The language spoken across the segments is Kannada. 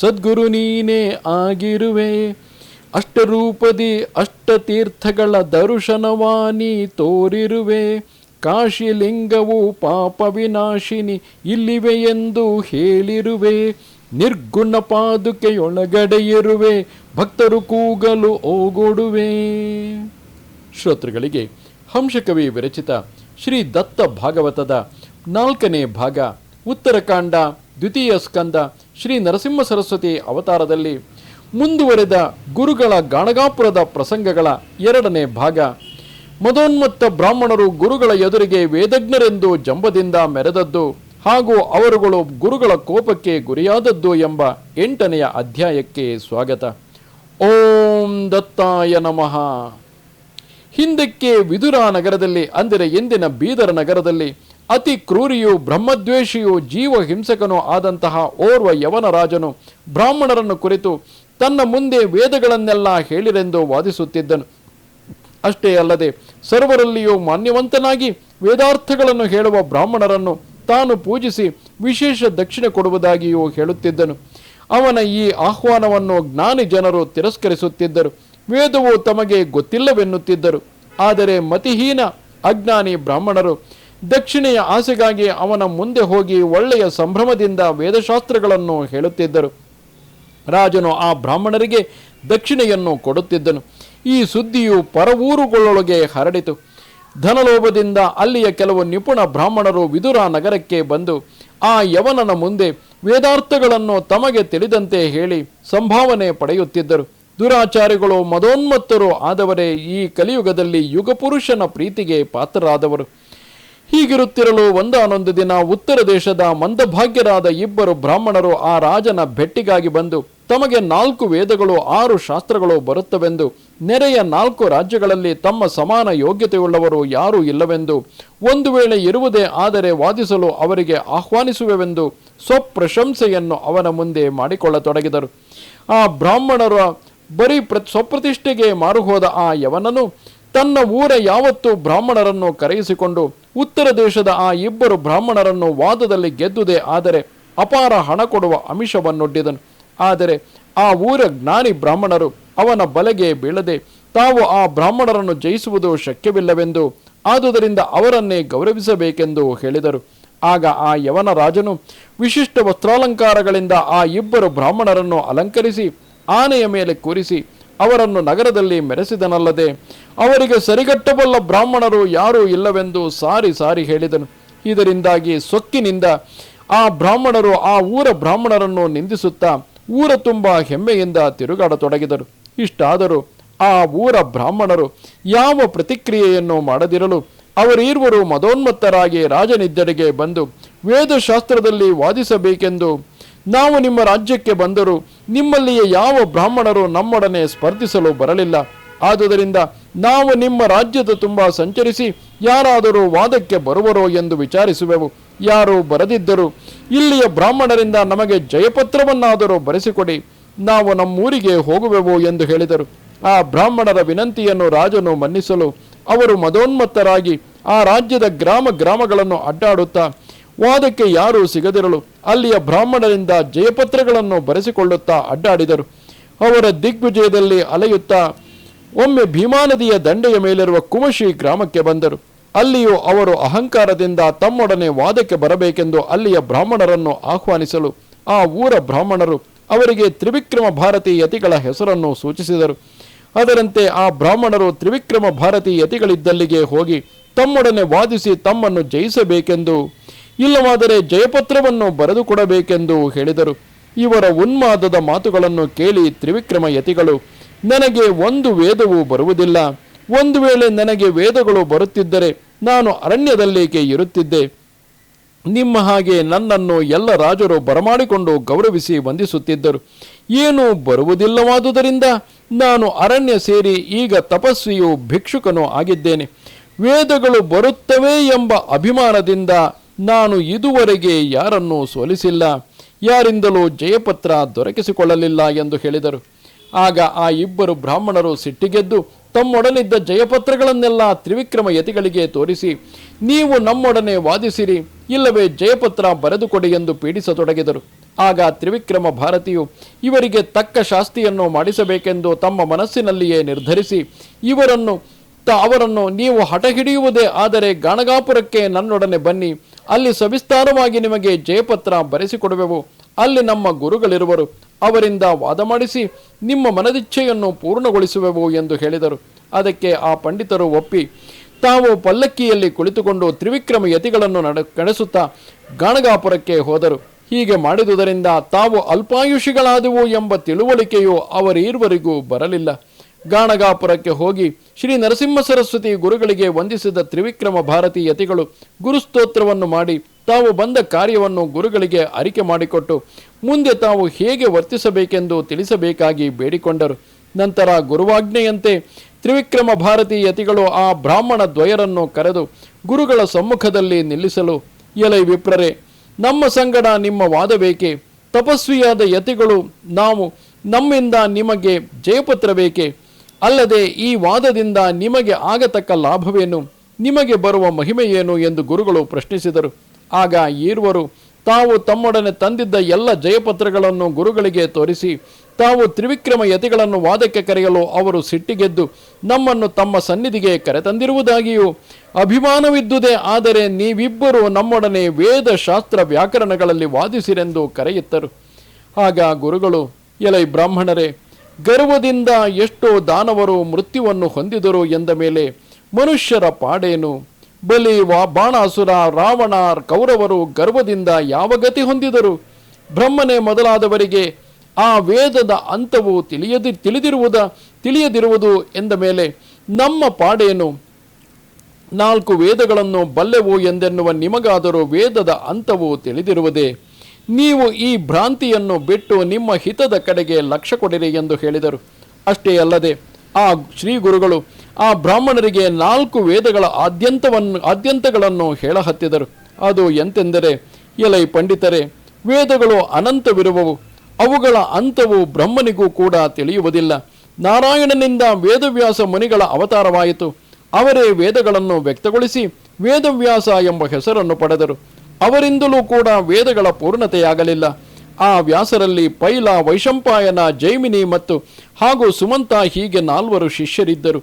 ಸದ್ಗುರು ನೀನೇ ಆಗಿರುವೆ. ಅಷ್ಟರೂಪದಿ ಅಷ್ಟತೀರ್ಥಗಳ ದರ್ಶನವಾನಿ ತೋರಿರುವೆ. ಕಾಶಿಲಿಂಗವು ಪಾಪ ವಿನಾಶಿನಿ ಇಲ್ಲಿವೆ ಎಂದು ಹೇಳಿರುವೆ. ನಿರ್ಗುಣ ಪಾದುಕೆಯೊಳಗಡೆ ಇರುವೆ ಭಕ್ತರು ಕೂಗಲು ಓಗೊಡುವೆ ಶ್ರೋತೃಗಳಿಗೆ ಹಂಸಕವಿ ವಿರಚಿತ ಶ್ರೀ ದತ್ತ ಭಾಗವತದ ನಾಲ್ಕನೇ ಭಾಗ, ಉತ್ತರಕಾಂಡ, ದ್ವಿತೀಯ ಸ್ಕಂದ ಶ್ರೀ ನರಸಿಂಹ ಸರಸ್ವತಿ ಅವತಾರದಲ್ಲಿ ಮುಂದುವರೆದ ಗುರುಗಳ ಗಾಣಗಾಪುರದ ಪ್ರಸಂಗಗಳ ಎರಡನೇ ಭಾಗ. ಮದೋನ್ಮತ್ತ ಬ್ರಾಹ್ಮಣರು ಗುರುಗಳ ಎದುರಿಗೆ ವೇದಜ್ಞರೆಂದು ಜಂಬದಿಂದ ಮೆರೆದದ್ದು ಹಾಗೂ ಅವರುಗಳು ಗುರುಗಳ ಕೋಪಕ್ಕೆ ಗುರಿಯಾದದ್ದು ಎಂಬ ಎಂಟನೆಯ ಅಧ್ಯಾಯಕ್ಕೆ ಸ್ವಾಗತ. ಓಂ ದತ್ತಾಯ ನಮಃ. ಹಿಂದಕ್ಕೆ ವಿದುರ ನಗರದಲ್ಲಿ, ಅಂದರೆ ಎಂದಿನ ಬೀದರ ನಗರದಲ್ಲಿ ಅತಿ ಕ್ರೂರಿಯು, ಬ್ರಹ್ಮದ್ವೇಷಿಯು ಜೀವ ಹಿಂಸಕನೂ ಆದಂತಹ ಓರ್ವ ಯವನ ರಾಜನು ಬ್ರಾಹ್ಮಣರನ್ನು ಕುರಿತು ತನ್ನ ಮುಂದೆ ವೇದಗಳನ್ನೆಲ್ಲ ಹೇಳಿರೆಂದು ವಾದಿಸುತ್ತಿದ್ದನು. ಅಷ್ಟೇ ಅಲ್ಲದೆ ಸರ್ವರಲ್ಲಿಯೂ ಮಾನ್ಯವಂತನಾಗಿ ವೇದಾರ್ಥಗಳನ್ನು ಹೇಳುವ ಬ್ರಾಹ್ಮಣರನ್ನು ತಾನು ಪೂಜಿಸಿ ವಿಶೇಷ ದಕ್ಷಿಣೆ ಕೊಡುವುದಾಗಿಯೂ ಹೇಳುತ್ತಿದ್ದನು. ಅವನ ಈ ಆಹ್ವಾನವನ್ನು ಜ್ಞಾನಿ ಜನರು ತಿರಸ್ಕರಿಸುತ್ತಿದ್ದರು. ವೇದವು ತಮಗೆ ಗೊತ್ತಿಲ್ಲವೆನ್ನುತ್ತಿದ್ದರು. ಆದರೆ ಮತಿಹೀನ ಅಜ್ಞಾನಿ ಬ್ರಾಹ್ಮಣರು ದಕ್ಷಿಣೆಯ ಆಸೆಗಾಗಿ ಅವನ ಮುಂದೆ ಹೋಗಿ ಒಳ್ಳೆಯ ಸಂಭ್ರಮದಿಂದ ವೇದಶಾಸ್ತ್ರಗಳನ್ನು ಹೇಳುತ್ತಿದ್ದರು. ರಾಜನು ಆ ಬ್ರಾಹ್ಮಣರಿಗೆ ದಕ್ಷಿಣೆಯನ್ನು ಕೊಡುತ್ತಿದ್ದನು. ಈ ಸುದ್ದಿಯು ಪರವೂರುಗಳೊಳಗೆ ಹರಡಿತು. ಧನಲೋಭದಿಂದ ಅಲ್ಲಿಯ ಕೆಲವು ನಿಪುಣ ಬ್ರಾಹ್ಮಣರು ವಿದುರ ನಗರಕ್ಕೆ ಬಂದು, ಆ ಯವನನ ಮುಂದೆ ವೇದಾರ್ಥಗಳನ್ನು ತಮಗೆ ತಿಳಿದಂತೆ ಹೇಳಿ ಸಂಭಾವನೆ ಪಡೆಯುತ್ತಿದ್ದರು. ದುರಾಚಾರಿಗಳು ಮದೋನ್ಮತ್ತರು ಆದವರೇ ಈ ಕಲಿಯುಗದಲ್ಲಿ ಯುಗಪುರುಷನ ಪ್ರೀತಿಗೆ ಪಾತ್ರರಾದವರು. ಹೀಗಿರುತ್ತಿರಲು ಒಂದಾನೊಂದು ದಿನ ಉತ್ತರ ದೇಶದ ಮಂದಭಾಗ್ಯರಾದ ಇಬ್ಬರು ಬ್ರಾಹ್ಮಣರು ಆ ರಾಜನ ಭೆಟ್ಟಿಗಾಗಿ ಬಂದು ತಮಗೆ ನಾಲ್ಕು ವೇದಗಳು, ಆರು ಶಾಸ್ತ್ರಗಳು ಬರುತ್ತವೆಂದು, ನೆರೆಯ ನಾಲ್ಕು ರಾಜ್ಯಗಳಲ್ಲಿ ತಮ್ಮ ಸಮಾನ ಯೋಗ್ಯತೆಯುಳ್ಳವರು ಯಾರೂ ಇಲ್ಲವೆಂದು, ಒಂದು ವೇಳೆ ಇರುವುದೇ ಆದರೆ ವಾದಿಸಲು ಅವರಿಗೆ ಆಹ್ವಾನಿಸುವೆವೆಂದು ಸ್ವಪ್ರಶಂಸೆಯನ್ನು ಅವನ ಮುಂದೆ ಮಾಡಿಕೊಳ್ಳತೊಡಗಿದರು. ಆ ಬ್ರಾಹ್ಮಣರ ಬರೀ ಪ್ರ ಸ್ವಪ್ರತಿಷ್ಠೆಗೆ ಮಾರುಹೋದ ಆ ಯವನನು ತನ್ನ ಊರ ಯಾವತ್ತೂ ಬ್ರಾಹ್ಮಣರನ್ನು ಕರೆಯಿಸಿಕೊಂಡು ಉತ್ತರ ದೇಶದ ಆ ಇಬ್ಬರು ಬ್ರಾಹ್ಮಣರನ್ನು ವಾದದಲ್ಲಿ ಗೆದ್ದುದೇ ಆದರೆ ಅಪಾರ ಹಣ ಕೊಡುವ ಅಮಿಷವನ್ನೊಡ್ಡಿದನು. ಆದರೆ ಆ ಊರ ಜ್ಞಾನಿ ಬ್ರಾಹ್ಮಣರು ಅವನ ಬಲೆಗೆ ಬೀಳದೆ ತಾವು ಆ ಬ್ರಾಹ್ಮಣರನ್ನು ಜಯಿಸುವುದು ಶಕ್ಯವಿಲ್ಲವೆಂದು ಆದುದರಿಂದ ಅವರನ್ನೇ ಗೌರವಿಸಬೇಕೆಂದು ಹೇಳಿದರು. ಆಗ ಆ ಯವನ ರಾಜನು ವಿಶಿಷ್ಟ ವಸ್ತ್ರಾಲಂಕಾರಗಳಿಂದ ಆ ಇಬ್ಬರು ಬ್ರಾಹ್ಮಣರನ್ನು ಅಲಂಕರಿಸಿ ಆನೆಯ ಮೇಲೆ ಕೂರಿಸಿ ಅವರನ್ನು ನಗರದಲ್ಲಿ ಮೆರೆಸಿದನಲ್ಲದೆ ಅವರಿಗೆ ಸರಿಗಟ್ಟಬಲ್ಲ ಬ್ರಾಹ್ಮಣರು ಯಾರೂ ಇಲ್ಲವೆಂದು ಸಾರಿ ಸಾರಿ ಹೇಳಿದನು. ಇದರಿಂದಾಗಿ ಸೊಕ್ಕಿನಿಂದ ಆ ಬ್ರಾಹ್ಮಣರು ಆ ಊರ ಬ್ರಾಹ್ಮಣರನ್ನು ನಿಂದಿಸುತ್ತಾ ಊರ ತುಂಬ ಹೆಮ್ಮೆಯಿಂದ ತಿರುಗಾಡತೊಡಗಿದರು. ಇಷ್ಟಾದರೂ ಆ ಊರ ಬ್ರಾಹ್ಮಣರು ಯಾವ ಪ್ರತಿಕ್ರಿಯೆಯನ್ನು ಮಾಡದಿರಲು ಅವರೀರ್ವರು ಮದೋನ್ಮತ್ತರಾಗಿ ರಾಜನಿದ್ದಡೆಗೆ ಬಂದು ವೇದಶಾಸ್ತ್ರದಲ್ಲಿ ವಾದಿಸಬೇಕೆಂದು ನಾವು ನಿಮ್ಮ ರಾಜ್ಯಕ್ಕೆ ಬಂದರೂ ನಿಮ್ಮಲ್ಲಿಯೇ ಯಾವ ಬ್ರಾಹ್ಮಣರು ನಮ್ಮೊಡನೆ ಸ್ಪರ್ಧಿಸಲು ಬರಲಿಲ್ಲ. ಆದುದರಿಂದ ನಾವು ನಿಮ್ಮ ರಾಜ್ಯದ ತುಂಬ ಸಂಚರಿಸಿ ಯಾರಾದರೂ ವಾದಕ್ಕೆ ಬರುವರೋ ಎಂದು ವಿಚಾರಿಸುವೆವು. ಯಾರು ಬರದಿದ್ದರೂ ಇಲ್ಲಿಯ ಬ್ರಾಹ್ಮಣರಿಂದ ನಮಗೆ ಜಯಪತ್ರವನ್ನಾದರೂ ಬರೆಸಿಕೊಡಿ. ನಾವು ನಮ್ಮೂರಿಗೆ ಹೋಗುವೆವು ಎಂದು ಹೇಳಿದರು. ಆ ಬ್ರಾಹ್ಮಣರ ವಿನಂತಿಯನ್ನು ರಾಜನು ಮನ್ನಿಸಲು ಅವರು ಮದೋನ್ಮತ್ತರಾಗಿ ಆ ರಾಜ್ಯದ ಗ್ರಾಮ ಗ್ರಾಮಗಳನ್ನು ಅಡ್ಡಾಡುತ್ತಾ ವಾದಕ್ಕೆ ಯಾರೂ ಸಿಗದಿರಲು ಅಲ್ಲಿಯ ಬ್ರಾಹ್ಮಣರಿಂದ ಜಯಪತ್ರಗಳನ್ನು ಬರೆಸಿಕೊಳ್ಳುತ್ತಾ ಅಡ್ಡಾಡಿದರು. ಅವರ ದಿಗ್ವಿಜಯದಲ್ಲಿ ಅಲೆಯುತ್ತಾ ಒಮ್ಮೆ ಭೀಮಾ ನದಿಯ ದಂಡೆಯ ಮೇಲಿರುವ ಕುಮಶಿ ಗ್ರಾಮಕ್ಕೆ ಬಂದರು. ಅಲ್ಲಿಯೂ ಅವರು ಅಹಂಕಾರದಿಂದ ತಮ್ಮೊಡನೆ ವಾದಕ್ಕೆ ಬರಬೇಕೆಂದು ಅಲ್ಲಿಯ ಬ್ರಾಹ್ಮಣರನ್ನು ಆಹ್ವಾನಿಸಲು ಆ ಊರ ಬ್ರಾಹ್ಮಣರು ಅವರಿಗೆ ತ್ರಿವಿಕ್ರಮ ಭಾರತಿ ಯತಿಗಳ ಹೆಸರನ್ನು ಸೂಚಿಸಿದರು. ಅದರಂತೆ ಆ ಬ್ರಾಹ್ಮಣರು ತ್ರಿವಿಕ್ರಮ ಭಾರತಿ ಯತಿಗಳಿದ್ದಲ್ಲಿಗೆ ಹೋಗಿ ತಮ್ಮೊಡನೆ ವಾದಿಸಿ ತಮ್ಮನ್ನು ಜಯಿಸಬೇಕೆಂದು ಇಲ್ಲವಾದರೆ ಜಯಪತ್ರವನ್ನು ಬರೆದುಕೊಡಬೇಕೆಂದು ಹೇಳಿದರು. ಇವರ ಉನ್ಮಾದದ ಮಾತುಗಳನ್ನು ಕೇಳಿ ತ್ರಿವಿಕ್ರಮ ಯತಿಗಳು ನನಗೆ ಒಂದು ವೇದವೂ ಬರುವುದಿಲ್ಲ. ಒಂದು ವೇಳೆ ನನಗೆ ವೇದಗಳು ಬರುತ್ತಿದ್ದರೆ ನಾನು ಅರಣ್ಯದಲ್ಲೇಕೆ ಇರುತ್ತಿದ್ದೆ? ನಿಮ್ಮ ಹಾಗೆ ನನ್ನನ್ನು ಎಲ್ಲ ರಾಜರು ಬರಮಾಡಿಕೊಂಡು ಗೌರವಿಸಿ ವಂದಿಸುತ್ತಿದ್ದರು. ಏನೂ ಬರುವುದಿಲ್ಲವಾದುದರಿಂದ ನಾನು ಅರಣ್ಯ ಸೇರಿ ಈಗ ತಪಸ್ವಿಯು ಭಿಕ್ಷುಕನು ಆಗಿದ್ದೇನೆ. ವೇದಗಳು ಬರುತ್ತವೆ ಎಂಬ ಅಭಿಮಾನದಿಂದ ನಾನು ಇದುವರೆಗೆ ಯಾರನ್ನೂ ಸೋಲಿಸಿಲ್ಲ, ಯಾರಿಂದಲೂ ಜಯಪತ್ರ ದೊರಕಿಸಿಕೊಳ್ಳಲಿಲ್ಲ ಎಂದು ಹೇಳಿದರು. ಆಗ ಆ ಇಬ್ಬರು ಬ್ರಾಹ್ಮಣರು ಸಿಟ್ಟಿಗೆದ್ದು ತಮ್ಮೊಡನಿದ್ದ ಜಯಪತ್ರಗಳನ್ನೆಲ್ಲ ತ್ರಿವಿಕ್ರಮ ಯತಿಗಳಿಗೆ ತೋರಿಸಿ, ನೀವು ನಮ್ಮೊಡನೆ ವಾದಿಸಿರಿ, ಇಲ್ಲವೇ ಜಯಪತ್ರ ಬರೆದುಕೊಡಿ ಎಂದು ಪೀಡಿಸತೊಡಗಿದರು. ಆಗ ತ್ರಿವಿಕ್ರಮ ಭಾರತಿಯು, ಇವರಿಗೆ ತಕ್ಕ ಶಾಸ್ತಿಯನ್ನು ಮಾಡಿಸಬೇಕೆಂದು ತಮ್ಮ ಮನಸ್ಸಿನಲ್ಲಿಯೇ ನಿರ್ಧರಿಸಿ, ಇವರನ್ನು ತ ಅವರನ್ನು ನೀವು ಹಠ ಹಿಡಿಯುವುದೇ ಆದರೆ ಗಾಣಗಾಪುರಕ್ಕೆ ನನ್ನೊಡನೆ ಬನ್ನಿ ಅಲ್ಲಿ ಸವಿಸ್ತಾರವಾಗಿ ನಿಮಗೆ ಜಯಪತ್ರ ಬರೆಸಿಕೊಡುವೆವು. ಅಲ್ಲಿ ನಮ್ಮ ಗುರುಗಳಿರುವರು. ಅವರಿಂದ ವಾದ ಮಾಡಿಸಿ ನಿಮ್ಮ ಮನದಿಚ್ಛೆಯನ್ನು ಪೂರ್ಣಗೊಳಿಸುವೆವು ಎಂದು ಹೇಳಿದರು. ಅದಕ್ಕೆ ಆ ಪಂಡಿತರು ಒಪ್ಪಿ, ತಾವು ಪಲ್ಲಕ್ಕಿಯಲ್ಲಿ ಕುಳಿತುಕೊಂಡು ತ್ರಿವಿಕ್ರಮ ಯತಿಗಳನ್ನು ನಡೆ, ನಡೆಸುತ್ತಾ ಗಾಣಗಾಪುರಕ್ಕೆ ಹೋದರು. ಹೀಗೆ ಮಾಡಿದುದರಿಂದ ತಾವು ಅಲ್ಪಾಯುಷಿಗಳಾದವು ಎಂಬ ತಿಳುವಳಿಕೆಯು ಅವರೀರ್ವರಿಗೂ ಬರಲಿಲ್ಲ. ಗಾಣಗಾಪುರಕ್ಕೆ ಹೋಗಿ ಶ್ರೀ ನರಸಿಂಹ ಸರಸ್ವತಿ ಗುರುಗಳಿಗೆ ವಂದಿಸಿದ ತ್ರಿವಿಕ್ರಮ ಭಾರತಿ ಯತಿಗಳು ಗುರುಸ್ತೋತ್ರವನ್ನು ಮಾಡಿ ತಾವು ಬಂದ ಕಾರ್ಯವನ್ನು ಗುರುಗಳಿಗೆ ಅರಿಕೆ ಮಾಡಿಕೊಟ್ಟು ಮುಂದೆ ತಾವು ಹೇಗೆ ವರ್ತಿಸಬೇಕೆಂದು ತಿಳಿಸಬೇಕಾಗಿ ಬೇಡಿಕೊಂಡರು. ನಂತರ ಗುರುವಾಜ್ಞೆಯಂತೆ ತ್ರಿವಿಕ್ರಮ ಭಾರತಿ ಯತಿಗಳು ಆ ಬ್ರಾಹ್ಮಣ ದ್ವಯರನ್ನು ಕರೆದು ಗುರುಗಳ ಸಮ್ಮುಖದಲ್ಲಿ ನಿಲ್ಲಿಸಲು, ಎಲೈ ವಿಪ್ರರೆ, ನಮ್ಮ ಸಂಗಡ ನಿಮ್ಮ ವಾದ ಬೇಕೆ ತಪಸ್ವಿಯಾದ ಯತಿಗಳು, ನಾವು ನಮ್ಮಿಂದ ನಿಮಗೆ ಜಯಪತ್ರ ಬೇಕೆ? ಅಲ್ಲದೆ ಈ ವಾದದಿಂದ ನಿಮಗೆ ಆಗತಕ್ಕ ಲಾಭವೇನು? ನಿಮಗೆ ಬರುವ ಮಹಿಮೆಯೇನು ಎಂದು ಗುರುಗಳು ಪ್ರಶ್ನಿಸಿದರು. ಆಗ ಈರ್ವರು, ತಾವು ತಮ್ಮೊಡನೆ ತಂದಿದ್ದ ಎಲ್ಲ ಜಯಪತ್ರಗಳನ್ನು ಗುರುಗಳಿಗೆ ತೋರಿಸಿ, ತಾವು ತ್ರಿವಿಕ್ರಮ ಯತಿಗಳನ್ನು ವಾದಕ್ಕೆ ಕರೆಯಲು ಅವರು ಸಿಟ್ಟಿಗೆದ್ದು, ನಮ್ಮನ್ನು ತಮ್ಮ ಸನ್ನಿಧಿಗೆ ಕರೆತಂದಿರುವುದಾಗಿಯೂ, ಅಭಿಮಾನವಿದ್ದುದೇ ಆದರೆ ನೀವಿಬ್ಬರು ನಮ್ಮೊಡನೆ ವೇದ ಶಾಸ್ತ್ರ ವ್ಯಾಕರಣಗಳಲ್ಲಿ ವಾದಿಸಿರೆಂದು ಕರೆಯುತ್ತರು. ಆಗ ಗುರುಗಳು, ಎಲೈ ಬ್ರಾಹ್ಮಣರೇ ಗರ್ವದಿಂದ ಎಷ್ಟೋ ದಾನವರು ಮೃತ್ಯುವನ್ನು ಹೊಂದಿದರು ಎಂದ ಮೇಲೆ ಮನುಷ್ಯರ ಪಾಡೇನು? ಬಲಿ ವಾ ಬಾಣಾಸುರ ರಾವಣ ಕೌರವರು ಗರ್ವದಿಂದ ಯಾವ ಗತಿ ಹೊಂದಿದರು? ಬ್ರಹ್ಮನೇ ಮೊದಲಾದವರಿಗೆ ಆ ವೇದದ ಅಂತವು ತಿಳಿಯದಿ, ತಿಳಿದಿರುವುದ, ತಿಳಿಯದಿರುವುದು ಎಂದ ಮೇಲೆ ನಮ್ಮ ಪಾಡೇನು? ನಾಲ್ಕು ವೇದಗಳನ್ನು ಬಲ್ಲೆವು ಎಂದೆನ್ನುವ ನಿಮಗಾದರೂ ವೇದದ ಅಂತವು ತಿಳಿದಿರುವುದೇ? ನೀವು ಈ ಭ್ರಾಂತಿಯನ್ನು ಬಿಟ್ಟು ನಿಮ್ಮ ಹಿತದ ಕಡೆಗೆ ಲಕ್ಷ್ಯ ಕೊಡಿರಿ ಎಂದು ಹೇಳಿದರು. ಅಷ್ಟೇ ಅಲ್ಲದೆ, ಆ ಶ್ರೀ ಗುರುಗಳು ಆ ಬ್ರಾಹ್ಮಣರಿಗೆ ನಾಲ್ಕು ವೇದಗಳ ಆದ್ಯಂತವನ್ನು ಆದ್ಯಂತಗಳನ್ನು ಹೇಳಹತ್ತಿದರು ಅದು ಎಂತೆಂದರೆ, ಎಲೈ ಪಂಡಿತರೆ, ವೇದಗಳು ಅನಂತವಿರುವವು. ಅವುಗಳ ಅಂತವು ಬ್ರಹ್ಮನಿಗೂ ಕೂಡ ತಿಳಿಯುವುದಿಲ್ಲ. ನಾರಾಯಣನಿಂದ ವೇದವ್ಯಾಸ ಮುನಿಗಳ ಅವತಾರವಾಯಿತು. ಅವರೇ ವೇದಗಳನ್ನು ವ್ಯಕ್ತಗೊಳಿಸಿ ವೇದವ್ಯಾಸ ಎಂಬ ಹೆಸರನ್ನು ಪಡೆದರು. ಅವರಿಂದಲೂ ಕೂಡ ವೇದಗಳ ಪೂರ್ಣತೆಯಾಗಲಿಲ್ಲ. ಆ ವ್ಯಾಸರಲ್ಲಿ ಪೈಲ ವೈಶಂಪಾಯನ ಜೈಮಿನಿ ಮತ್ತು ಹಾಗೂ ಸುಮಂತ ಹೀಗೆ ನಾಲ್ವರು ಶಿಷ್ಯರಿದ್ದರು.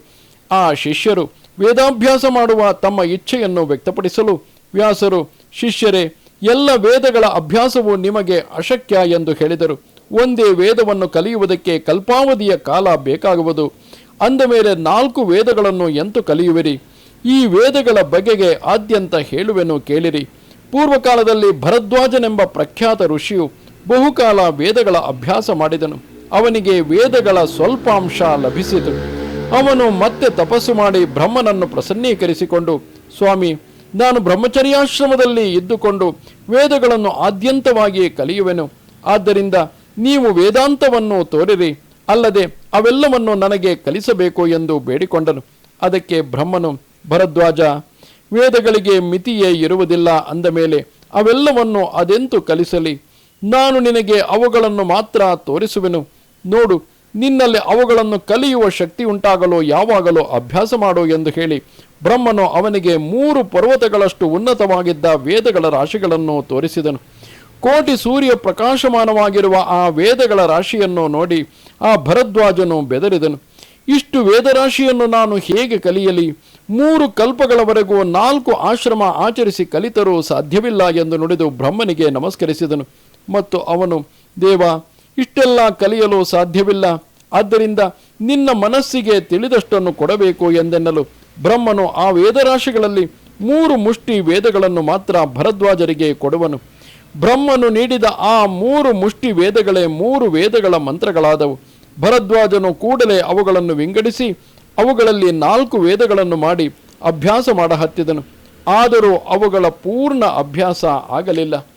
ಆ ಶಿಷ್ಯರು ವೇದಾಭ್ಯಾಸ ಮಾಡುವ ತಮ್ಮ ಇಚ್ಛೆಯನ್ನು ವ್ಯಕ್ತಪಡಿಸಲು, ವ್ಯಾಸರು, ಶಿಷ್ಯರೇ, ಎಲ್ಲ ವೇದಗಳ ಅಭ್ಯಾಸವು ನಿಮಗೆ ಅಶಕ್ಯ ಎಂದು ಹೇಳಿದರು. ಒಂದೇ ವೇದವನ್ನು ಕಲಿಯುವುದಕ್ಕೆ ಕಲ್ಪಾವಧಿಯ ಕಾಲ ಬೇಕಾಗುವುದು. ಅಂದ ಮೇಲೆ ನಾಲ್ಕು ವೇದಗಳನ್ನು ಎಂತು ಕಲಿಯುವಿರಿ? ಈ ವೇದಗಳ ಬಗೆಗೆ ಆದ್ಯಂತ ಹೇಳುವೆನು ಕೇಳಿರಿ. ಪೂರ್ವಕಾಲದಲ್ಲಿ ಭರದ್ವಾಜನೆಂಬ ಪ್ರಖ್ಯಾತ ಋಷಿಯು ಬಹುಕಾಲ ವೇದಗಳ ಅಭ್ಯಾಸ ಮಾಡಿದನು. ಅವನಿಗೆ ವೇದಗಳ ಸ್ವಲ್ಪಾಂಶ ಲಭಿಸಿತು. ಅವನು ಮತ್ತೆ ತಪಸ್ಸು ಮಾಡಿ ಬ್ರಹ್ಮನನ್ನು ಪ್ರಸನ್ನೀಕರಿಸಿಕೊಂಡು, ಸ್ವಾಮಿ, ನಾನು ಬ್ರಹ್ಮಚರ್ಯಾಶ್ರಮದಲ್ಲಿ ಇದ್ದುಕೊಂಡು ವೇದಗಳನ್ನು ಆದ್ಯಂತವಾಗಿ ಕಲಿಯುವೆನು. ಆದ್ದರಿಂದ ನೀವು ವೇದಾಂತವನ್ನು ತೋರಿರಿ, ಅಲ್ಲದೆ ಅವೆಲ್ಲವನ್ನು ನನಗೆ ಕಲಿಸಬೇಕು ಎಂದು ಬೇಡಿಕೊಂಡನು. ಅದಕ್ಕೆ ಬ್ರಹ್ಮನು, ಭರದ್ವಾಜ ವೇದಗಳಿಗೆ ಮಿತಿಯೇ ಇರುವುದಿಲ್ಲ ಅಂದ ಮೇಲೆ ಅವೆಲ್ಲವನ್ನು ಅದೆಂತು ಕಲಿಸಲಿ? ನಾನು ನಿನಗೆ ಅವುಗಳನ್ನು ಮಾತ್ರ ತೋರಿಸುವೆನು. ನೋಡು, ನಿನ್ನಲ್ಲಿ ಅವುಗಳನ್ನು ಕಲಿಯುವ ಶಕ್ತಿ ಉಂಟಾಗಲು ಯಾವಾಗಲೂ ಅಭ್ಯಾಸ ಮಾಡು ಎಂದು ಹೇಳಿ ಬ್ರಹ್ಮನು ಅವನಿಗೆ ಮೂರು ಪರ್ವತಗಳಷ್ಟು ಉನ್ನತವಾಗಿದ್ದ ವೇದಗಳ ರಾಶಿಗಳನ್ನು ತೋರಿಸಿದನು. ಕೋಟಿ ಸೂರ್ಯ ಪ್ರಕಾಶಮಾನವಾಗಿರುವ ಆ ವೇದಗಳ ರಾಶಿಯನ್ನು ನೋಡಿ ಆ ಭರದ್ವಾಜನು ಬೆದರಿದನು. ಇಷ್ಟು ವೇದರಾಶಿಯನ್ನು ನಾನು ಹೇಗೆ ಕಲಿಯಲಿ? ಮೂರು ಕಲ್ಪಗಳವರೆಗೂ ನಾಲ್ಕು ಆಶ್ರಮ ಆಚರಿಸಿ ಕಲಿತರೂ ಸಾಧ್ಯವಿಲ್ಲ ಎಂದು ನುಡಿದು ಬ್ರಹ್ಮನಿಗೆ ನಮಸ್ಕರಿಸಿದನು. ಮತ್ತು ಅವನು, ದೇವ, ಇಷ್ಟೆಲ್ಲ ಕಲಿಯಲು ಸಾಧ್ಯವಿಲ್ಲ. ಆದ್ದರಿಂದ ನಿನ್ನ ಮನಸ್ಸಿಗೆ ತಿಳಿದಷ್ಟನ್ನು ಕೊಡಬೇಕು ಎಂದೆನ್ನಲು ಬ್ರಹ್ಮನು ಆ ವೇದರಾಶಿಗಳಲ್ಲಿ ಮೂರು ಮುಷ್ಟಿ ವೇದಗಳನ್ನು ಮಾತ್ರ ಭರದ್ವಾಜರಿಗೆ ಕೊಡುವನು. ಬ್ರಹ್ಮನು ನೀಡಿದ ಆ ಮೂರು ಮುಷ್ಟಿ ವೇದಗಳೇ ಮೂರು ವೇದಗಳ ಮಂತ್ರಗಳಾದವು. ಭರದ್ವಾಜನು ಕೂಡಲೇ ಅವುಗಳನ್ನು ವಿಂಗಡಿಸಿ ಅವುಗಳಲ್ಲಿ ನಾಲ್ಕು ವೇದಗಳನ್ನು ಮಾಡಿ ಅಭ್ಯಾಸ ಮಾಡ ಹತ್ತಿದನು ಆದರೂ ಅವುಗಳ ಪೂರ್ಣ ಅಭ್ಯಾಸ ಆಗಲಿಲ್ಲ.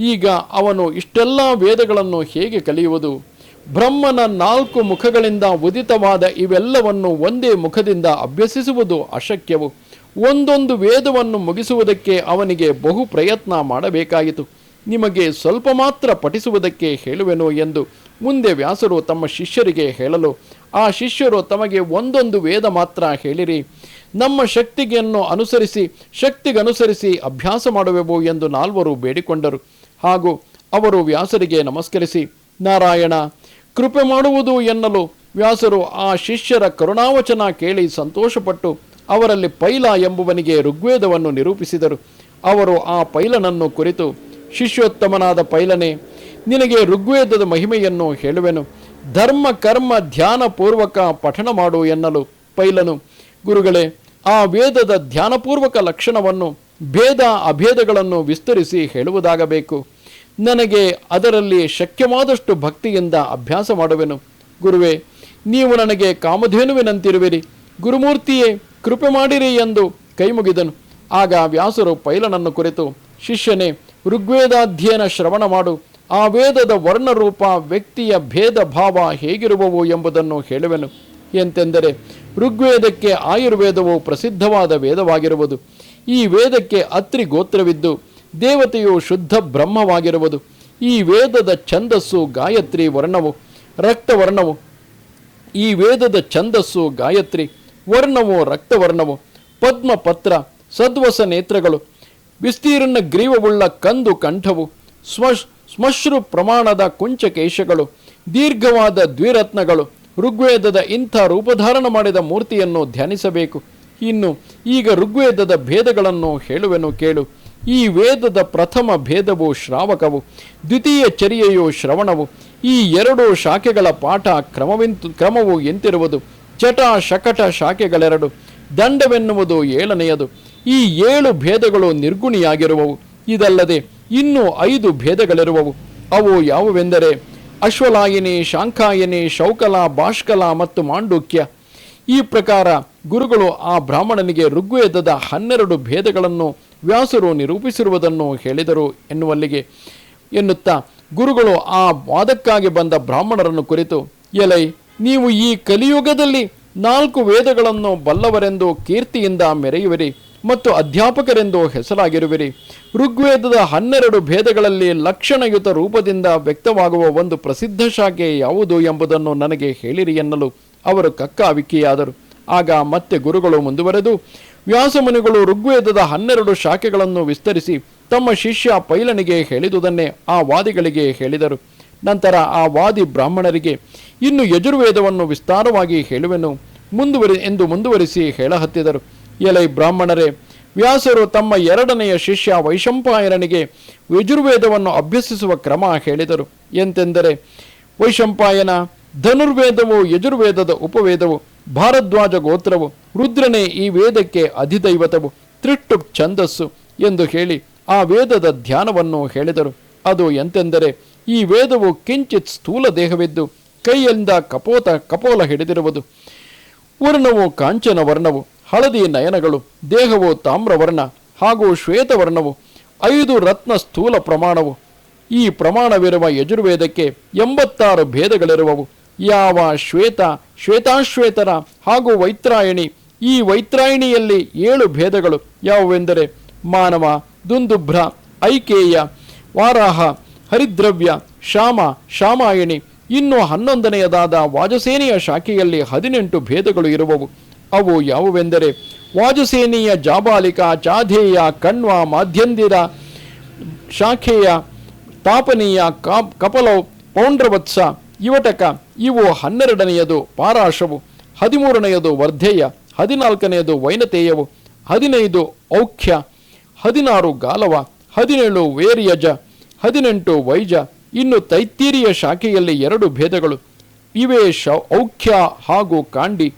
ಈಗ ಅವನು ಇಷ್ಟೆಲ್ಲ ವೇದಗಳನ್ನು ಹೇಗೆ ಕಲಿಯುವುದು? ಬ್ರಹ್ಮನ ನಾಲ್ಕು ಮುಖಗಳಿಂದ ಉದಿತವಾದ ಇವೆಲ್ಲವನ್ನು ಒಂದೇ ಮುಖದಿಂದ ಅಭ್ಯಸಿಸುವುದು ಅಶಕ್ಯವು. ಒಂದೊಂದು ವೇದವನ್ನು ಮುಗಿಸುವುದಕ್ಕೆ ಅವನಿಗೆ ಬಹು ಪ್ರಯತ್ನ ಮಾಡಬೇಕಾಯಿತು. ನಿಮಗೆ ಸ್ವಲ್ಪ ಮಾತ್ರ ಪಠಿಸುವುದಕ್ಕೆ ಹೇಳುವೆನು ಎಂದು ಮುಂದೆ ವ್ಯಾಸರು ತಮ್ಮ ಶಿಷ್ಯರಿಗೆ ಹೇಳಲು, ಆ ಶಿಷ್ಯರು ತಮಗೆ ಒಂದೊಂದು ವೇದ ಮಾತ್ರ ಹೇಳಿರಿ, ನಮ್ಮ ಶಕ್ತಿಗೆಯನ್ನು ಅನುಸರಿಸಿ, ಶಕ್ತಿಗನುಸರಿಸಿ ಅಭ್ಯಾಸ ಮಾಡುವೆವು ಎಂದು ನಾಲ್ವರು ಬೇಡಿಕೊಂಡರು. ಹಾಗೂ ಅವರು ವ್ಯಾಸರಿಗೆ ನಮಸ್ಕರಿಸಿ, ನಾರಾಯಣ, ಕೃಪೆ ಮಾಡುವುದು ಎನ್ನಲು ವ್ಯಾಸರು ಆ ಶಿಷ್ಯರ ಕರುಣಾವಚನ ಕೇಳಿ ಸಂತೋಷಪಟ್ಟು ಅವರಲ್ಲಿ ಪೈಲ ಎಂಬುವನಿಗೆ ಋಗ್ವೇದವನ್ನು ನಿರೂಪಿಸಿದರು. ಅವರು ಆ ಪೈಲನನ್ನು ಕುರಿತು ಶಿಷ್ಯೋತ್ತಮನಾದ ಪೈಲನೆ, ನಿನಗೆ ಋಗ್ವೇದದ ಮಹಿಮೆಯನ್ನು ಹೇಳುವೆನು. ಧರ್ಮ, ಕರ್ಮ, ಧ್ಯಾನ ಪೂರ್ವಕ ಪಠಣ ಮಾಡು ಎನ್ನಲು ಪೈಲನು, ಗುರುಗಳೇ, ಆ ವೇದದ ಧ್ಯಾನಪೂರ್ವಕ ಲಕ್ಷಣವನ್ನು, ಭೇದ ಅಭೇದಗಳನ್ನು ವಿಸ್ತರಿಸಿ ಹೇಳುವುದಾಗಬೇಕು. ನನಗೆ ಅದರಲ್ಲಿ ಶಕ್ಯವಾದಷ್ಟು ಭಕ್ತಿಯಿಂದ ಅಭ್ಯಾಸ ಮಾಡುವೆನು. ಗುರುವೇ, ನೀವು ನನಗೆ ಕಾಮಧೇನುವಿನಂತಿರುವಿರಿ. ಗುರುಮೂರ್ತಿಯೇ, ಕೃಪೆ ಮಾಡಿರಿ ಎಂದು ಕೈಮುಗಿದನು. ಆಗ ವ್ಯಾಸರು ಪೈಲನನ್ನು ಕುರಿತು, ಶಿಷ್ಯನೇ ಋಗ್ವೇದಾಧ್ಯಯನ ಶ್ರವಣ ಮಾಡು. ಆ ವೇದದ ವರ್ಣರೂಪ, ವ್ಯಕ್ತಿಯ ಭೇದ ಭಾವ ಹೇಗಿರುವವು ಎಂಬುದನ್ನು ಹೇಳುವೆನು. ಎಂತೆಂದರೆ, ಋಗ್ವೇದಕ್ಕೆ ಆಯುರ್ವೇದವು ಪ್ರಸಿದ್ಧವಾದ ವೇದವಾಗಿರುವುದು. ಈ ವೇದಕ್ಕೆ ಅತ್ರಿ ಗೋತ್ರವಿದ್ದು ದೇವತೆಯು ಶುದ್ಧ ಬ್ರಹ್ಮವಾಗಿರುವುದು. ಈ ವೇದದ ಛಂದಸ್ಸು ಗಾಯತ್ರಿ ವರ್ಣವು, ರಕ್ತವರ್ಣವು. ಈ ವೇದದ ಛಂದಸ್ಸು ಗಾಯತ್ರಿ ವರ್ಣವು, ರಕ್ತವರ್ಣವು. ಪದ್ಮಪತ್ರ, ಸದ್ವಸ ನೇತ್ರಗಳು. ವಿಸ್ತೀರ್ಣ ಗ್ರೀವವುಳ್ಳ ಕಂದು ಕಂಠವು, ಸ್ಮಶ್, ಸ್ಮಶ್ರು ಪ್ರಮಾಣದ ಕುಂಚಕೇಶಗಳು, ದೀರ್ಘವಾದ ದ್ವಿರತ್ನಗಳು, ಋಗ್ವೇದದ ಇಂಥ ರೂಪಧಾರಣ ಮಾಡಿದ ಮೂರ್ತಿಯನ್ನು ಧ್ಯಾನಿಸಬೇಕು. ಇನ್ನು ಈಗ ಋಗ್ವೇದದ ಭೇದಗಳನ್ನು ಹೇಳುವೆನು ಕೇಳು. ಈ ವೇದದ ಪ್ರಥಮ ಭೇದವು ಶ್ರಾವಕವು, ದ್ವಿತೀಯ ಚರ್ಯೆಯು ಶ್ರವಣವು. ಈ ಎರಡು ಶಾಖೆಗಳ ಪಾಠ ಕ್ರಮವೆಂತು, ಕ್ರಮವು ಎಂತಿರುವುದು. ಚಟ ಶಕಟ ಶಾಖೆಗಳೆರಡು. ದಂಡವೆನ್ನುವುದು ಏಳನೆಯದು. ಈ ಏಳು ಭೇದಗಳು ನಿರ್ಗುಣಿಯಾಗಿರುವವು. ಇದಲ್ಲದೆ ಇನ್ನೂ ಐದು ಭೇದಗಳಿರುವವು. ಅವು ಯಾವುವೆಂದರೆ ಅಶ್ವಲಾಯಿನಿ, ಶಾಂಖಾಯಿನಿ, ಶೌಕಲ ಭಾಷ್ಕಲ ಮತ್ತು ಮಾಂಡುಕ್ಯ. ಈ ಪ್ರಕಾರ ಗುರುಗಳು ಆ ಬ್ರಾಹ್ಮಣನಿಗೆ ಋಗ್ವೇದದ ಹನ್ನೆರಡು ಭೇದಗಳನ್ನು ವ್ಯಾಸರು ನಿರೂಪಿಸಿರುವುದನ್ನು ಹೇಳಿದರು ಎನ್ನುವಲ್ಲಿಗೆ ಎನ್ನುತ್ತಾ ಗುರುಗಳು ಆ ವಾದಕ್ಕಾಗಿ ಬಂದ ಬ್ರಾಹ್ಮಣರನ್ನು ಕುರಿತು, ಎಲೈ, ನೀವು ಈ ಕಲಿಯುಗದಲ್ಲಿ ನಾಲ್ಕು ವೇದಗಳನ್ನು ಬಲ್ಲವರೆಂದು ಕೀರ್ತಿಯಿಂದ ಮೆರೆಯುವಿರಿ. ಮತ್ತು ಅಧ್ಯಾಪಕರೆಂದು ಹೆಸರಾಗಿರುವಿರಿ. ಋಗ್ವೇದದ ಹನ್ನೆರಡು ಭೇದಗಳಲ್ಲಿ ಲಕ್ಷಣಯುತ ರೂಪದಿಂದ ವ್ಯಕ್ತವಾಗುವ ಒಂದು ಪ್ರಸಿದ್ಧ ಶಾಖೆ ಯಾವುದು ಎಂಬುದನ್ನು ನನಗೆ ಹೇಳಿರಿ ಎನ್ನಲು ಅವರು ಕಕ್ಕಾವಿಕ್ಕಿಯಾದರು ಆಗ ಮತ್ತೆ ಗುರುಗಳು ಮುಂದುವರೆದು, ವ್ಯಾಸಮುನಿಗಳು ಋಗ್ವೇದದ ಹನ್ನೆರಡು ಶಾಖೆಗಳನ್ನು ವಿಸ್ತರಿಸಿ ತಮ್ಮ ಶಿಷ್ಯ ಪೈಲನಿಗೆ ಹೇಳಿದುದನ್ನೇ ಆ ವಾದಿಗಳಿಗೆ ಹೇಳಿದರು. ನಂತರ ಆ ವಾದಿ ಬ್ರಾಹ್ಮಣರಿಗೆ, ಇನ್ನು ಯಜುರ್ವೇದವನ್ನು ವಿಸ್ತಾರವಾಗಿ ಹೇಳುವೆನು, ಮುಂದುವರಿ, ಎಂದು ಮುಂದುವರಿಸಿ ಹೇಳಹತ್ತಿದರು. ಎಲೈ ಬ್ರಾಹ್ಮಣರೇ, ವ್ಯಾಸರು ತಮ್ಮ ಎರಡನೆಯ ಶಿಷ್ಯ ವೈಶಂಪಾಯನಿಗೆ ಯಜುರ್ವೇದವನ್ನು ಅಭ್ಯಸಿಸುವ ಕ್ರಮ ಹೇಳಿದರು. ಎಂತೆಂದರೆ, ವೈಶಂಪಾಯನ ಧನುರ್ವೇದವು ಯಜುರ್ವೇದದ ಉಪವೇದವು ಭಾರದ್ವಾಜ ಗೋತ್ರವು ರುದ್ರನೇ ಈ ವೇದಕ್ಕೆ ಅಧಿದೈವತವು ತ್ರಿಟ್ಟು ಛಂದಸ್ಸು ಎಂದು ಹೇಳಿ ಆ ವೇದದ ಧ್ಯಾನವನ್ನು ಹೇಳಿದರು. ಅದು ಎಂತೆಂದರೆ, ಈ ವೇದವು ಕಿಂಚಿತ್ ಸ್ಥೂಲ ದೇಹವಿದ್ದು ಕೈಯಿಂದ ಕಪೋತ ಕಪೋಲ ಹಿಡಿದಿರುವುದು. ವರ್ಣವು ಕಾಂಚನ ವರ್ಣವು ಹಳದಿ ನಯನಗಳು, ದೇಹವು ತಾಮ್ರವರ್ಣ ಹಾಗೂ ಶ್ವೇತವರ್ಣವು, ಐದು ರತ್ನ ಸ್ಥೂಲ ಪ್ರಮಾಣವು. ಈ ಪ್ರಮಾಣವಿರುವ ಯಜುರ್ವೇದಕ್ಕೆ ಎಂಬತ್ತಾರು ಭೇದಗಳಿರುವವು. ಯಾವ ಶ್ವೇತ, ಶ್ವೇತಾಶ್ವೇತರ ಹಾಗೂ ವೈತ್ರಾಯಣಿ, ಈ ವೈತ್ರಾಯಣಿಯಲ್ಲಿ ಏಳು ಭೇದಗಳು ಯಾವುವೆಂದರೆ ಮಾನವ, ದುಂದುಭ್ರ, ಐಕೇಯ, ವಾರಾಹ, ಹರಿದ್ರವ್ಯ ಶಾಮ ಶಾಮಾಯಣಿ ಇನ್ನು ಹನ್ನೊಂದನೆಯದಾದ ವಾಜಸೇನೆಯ ಶಾಖೆಯಲ್ಲಿ ಹದಿನೆಂಟು ಭೇದಗಳು ಇರುವವು. ಅವು ಯಾವುವೆಂದರೆ ವಾಜುಸೇನೆಯ ಜಾಬಾಲಿಕ ಚಾಧೇಯ ಕಣ್ವ ಮಾಧ್ಯಂದಿರ ಶಾಖೆಯ ತಾಪನೀಯ ಕಾ- ಪೌಂಡ್ರವತ್ಸ ಇವಟಕ ಇವು ಹನ್ನೆರಡನೆಯದು ಪಾರಾಶವು, ಹದಿಮೂರನೆಯದು ವರ್ಧೇಯ, ಹದಿನಾಲ್ಕನೆಯದು ವೈನತೇಯವು, ಹದಿನೈದು ಔಖ್ಯ, ಹದಿನಾರು ಗಾಲವ, ಹದಿನೇಳು ವೇರಿಯಜ, ಹದಿನೆಂಟು ವೈಜ, ಇನ್ನು ತೈತ್ತೀರಿಯ ಶಾಖೆಯಲ್ಲಿ ಎರಡು ಭೇದಗಳು. ಇವೇ ಶ ಔಖ್ಯ ಹಾಗೂ ಕಾಂಡಿ.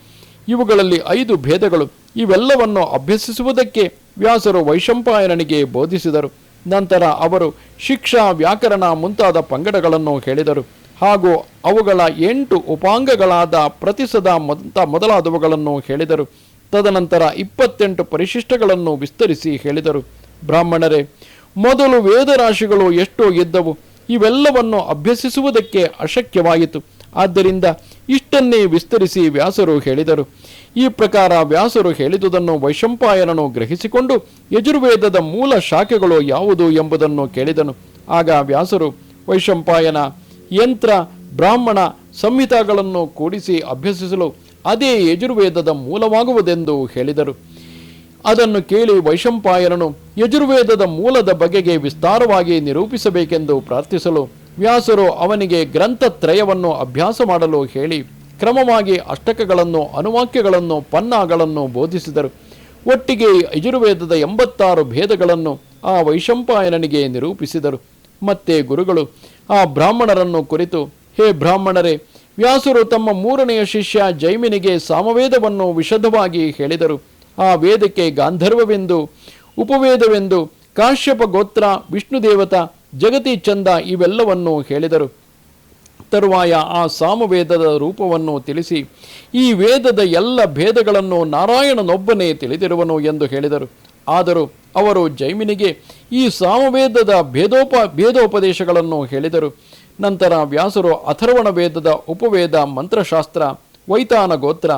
ಇವುಗಳಲ್ಲಿ ಐದು ಭೇದಗಳು. ಇವೆಲ್ಲವನ್ನು ಅಭ್ಯಸಿಸುವುದಕ್ಕೆ ವ್ಯಾಸರು ವೈಶಂಪಾಯನನಿಗೆ ಬೋಧಿಸಿದರು. ನಂತರ ಅವರು ಶಿಕ್ಷಾ ವ್ಯಾಕರಣ ಮುಂತಾದ ಪಂಗಡಗಳನ್ನು ಹೇಳಿದರು. ಹಾಗೂ ಅವುಗಳ ಎಂಟು ಉಪಾಂಗಗಳಾದ ಪ್ರತಿಸದ ಮೊದ ಮೊದಲಾದವುಗಳನ್ನು ಹೇಳಿದರು. ತದನಂತರ ಇಪ್ಪತ್ತೆಂಟು ಪರಿಶಿಷ್ಟಗಳನ್ನು ವಿಸ್ತರಿಸಿ ಹೇಳಿದರು. ಬ್ರಾಹ್ಮಣರೇ, ಮೊದಲು ವೇದರಾಶಿಗಳು ಎಷ್ಟೋ ಇದ್ದವು ಇವೆಲ್ಲವನ್ನು ಅಭ್ಯಸಿಸುವುದಕ್ಕೆ ಅಶಕ್ಯವಾಯಿತು. ಆದ್ದರಿಂದ ಇಷ್ಟನ್ನೇ ವಿಸ್ತರಿಸಿ ವ್ಯಾಸರು ಹೇಳಿದರು. ಈ ಪ್ರಕಾರ ವ್ಯಾಸರು ಹೇಳಿದುದನ್ನು ವೈಶಂಪಾಯನನು ಗ್ರಹಿಸಿಕೊಂಡು ಯಜುರ್ವೇದದ ಮೂಲ ಶಾಖೆಗಳು ಯಾವುದು ಎಂಬುದನ್ನು ಕೇಳಿದನು. ಆಗ ವ್ಯಾಸರು, ವೈಶಂಪಾಯನ ಯಂತ್ರ, ಬ್ರಾಹ್ಮಣ ಸಂಹಿತಾಗಳನ್ನು ಕೂಡಿಸಿ ಅಭ್ಯಸಿಸಲು ಅದೇ ಯಜುರ್ವೇದದ ಮೂಲವಾಗುವುದೆಂದು ಹೇಳಿದರು. ಅದನ್ನು ಕೇಳಿ ವೈಶಂಪಾಯನನು ಯಜುರ್ವೇದದ ಮೂಲದ ಬಗೆಗೆ ವಿಸ್ತಾರವಾಗಿ ನಿರೂಪಿಸಬೇಕೆಂದು ಪ್ರಾರ್ಥಿಸಲು ವ್ಯಾಸರು ಅವನಿಗೆ ಗ್ರಂಥತ್ರಯವನ್ನು ಅಭ್ಯಾಸ ಮಾಡಲು ಹೇಳಿ ಕ್ರಮವಾಗಿ ಅಷ್ಟಕಗಳನ್ನು, ಅನುವಾಕ್ಯಗಳನ್ನು, ಪನ್ನಾಗಳನ್ನು ಬೋಧಿಸಿದರು. ಒಟ್ಟಿಗೆ ಯಜುರ್ವೇದದ ಎಂಬತ್ತಾರು ಭೇದಗಳನ್ನು ಆ ವೈಶಂಪಾಯನನಿಗೆ ನಿರೂಪಿಸಿದರು. ಮತ್ತೆ ಗುರುಗಳು, ಆ ಬ್ರಾಹ್ಮಣರನ್ನು ಕುರಿತು, ಹೇ ಬ್ರಾಹ್ಮಣರೇ, ವ್ಯಾಸರು ತಮ್ಮ ಮೂರನೆಯ ಶಿಷ್ಯ ಜೈಮಿನಿಗೆ ಸಾಮವೇದವನ್ನು ವಿಶದವಾಗಿ ಹೇಳಿದರು. ಆ ವೇದಕ್ಕೆ ಗಾಂಧರ್ವವೆಂದು, ಉಪವೇದವೆಂದು, ಕಾಶ್ಯಪ ಗೋತ್ರ, ವಿಷ್ಣುದೇವತ ಜಗತಿ ಚಂದ ಇವೆಲ್ಲವನ್ನು ಹೇಳಿದರು. ತರುವಾಯ ಆ ಸಾಮವೇದದ ರೂಪವನ್ನು ತಿಳಿಸಿ, ಈ ವೇದದ ಎಲ್ಲ ಭೇದಗಳನ್ನು ನಾರಾಯಣನೊಬ್ಬನೇ ತಿಳಿದಿರುವನು ಎಂದು ಹೇಳಿದರು. ಆದರೂ ಅವರು ಜೈಮಿನಿಗೆ ಈ ಸಾಮವೇದದ ಭೇದೋಪ, ಭೇದೋಪದೇಶಗಳನ್ನು ಹೇಳಿದರು. ನಂತರ ವ್ಯಾಸರು ಅಥರ್ವಣ ವೇದದ ಉಪವೇದ ಮಂತ್ರಶಾಸ್ತ್ರ ವೈತಾನ ಗೋತ್ರ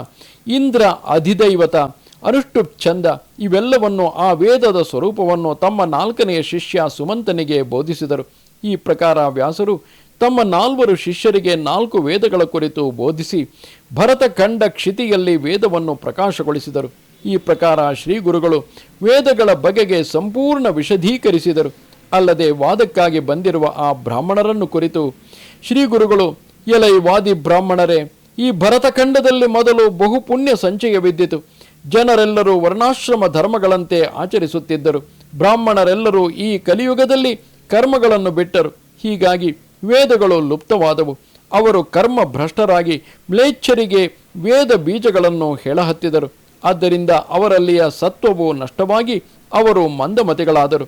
ಇಂದ್ರ ಅಧಿದೈವತ ಅನುಷ್ಠುಪ್ ಚಂದ ಇವೆಲ್ಲವನ್ನು ಆ ವೇದದ ಸ್ವರೂಪವನ್ನು ತಮ್ಮ ನಾಲ್ಕನೆಯ ಶಿಷ್ಯ ಸುಮಂತನಿಗೆ ಬೋಧಿಸಿದರು. ಈ ಪ್ರಕಾರ ವ್ಯಾಸರು ತಮ್ಮ ನಾಲ್ವರು ಶಿಷ್ಯರಿಗೆ ನಾಲ್ಕು ವೇದಗಳ ಕುರಿತು ಬೋಧಿಸಿ, ಭರತ ಖಂಡ ಕ್ಷಿತಿಯಲ್ಲಿ ವೇದವನ್ನು ಪ್ರಕಾಶಗೊಳಿಸಿದರು. ಈ ಪ್ರಕಾರ ಶ್ರೀಗುರುಗಳು ವೇದಗಳ ಬಗೆಗೆ ಸಂಪೂರ್ಣ ವಿಶದೀಕರಿಸಿದರು. ಅಲ್ಲದೆ ವಾದಕ್ಕಾಗಿ ಬಂದಿರುವ ಆ ಬ್ರಾಹ್ಮಣರನ್ನು ಕುರಿತು ಶ್ರೀಗುರುಗಳು ಎಲೈ ವಾದಿ ಬ್ರಾಹ್ಮಣರೇ, ಈ ಭರತಖಂಡದಲ್ಲಿ ಮೊದಲು ಬಹು ಪುಣ್ಯ ಸಂಚಯವಿದ್ದಿತು. ಜನರೆಲ್ಲರೂ ವರ್ಣಾಶ್ರಮ ಧರ್ಮಗಳಂತೆ ಆಚರಿಸುತ್ತಿದ್ದರು. ಬ್ರಾಹ್ಮಣರೆಲ್ಲರೂ ಈ ಕಲಿಯುಗದಲ್ಲಿ ಕರ್ಮಗಳನ್ನು ಬಿಟ್ಟರು. ಹೀಗಾಗಿ ವೇದಗಳು ಲುಪ್ತವಾದವು. ಅವರು ಕರ್ಮ ಭ್ರಷ್ಟರಾಗಿ ಮ್ಲೇಚ್ಛರಿಗೆ ವೇದ ಬೀಜಗಳನ್ನು ಹೇಳಹತ್ತಿದರು. ಆದ್ದರಿಂದ ಅವರಲ್ಲಿಯ ಸತ್ವವು ನಷ್ಟವಾಗಿ ಅವರು ಮಂದಮತಿಗಳಾದರು.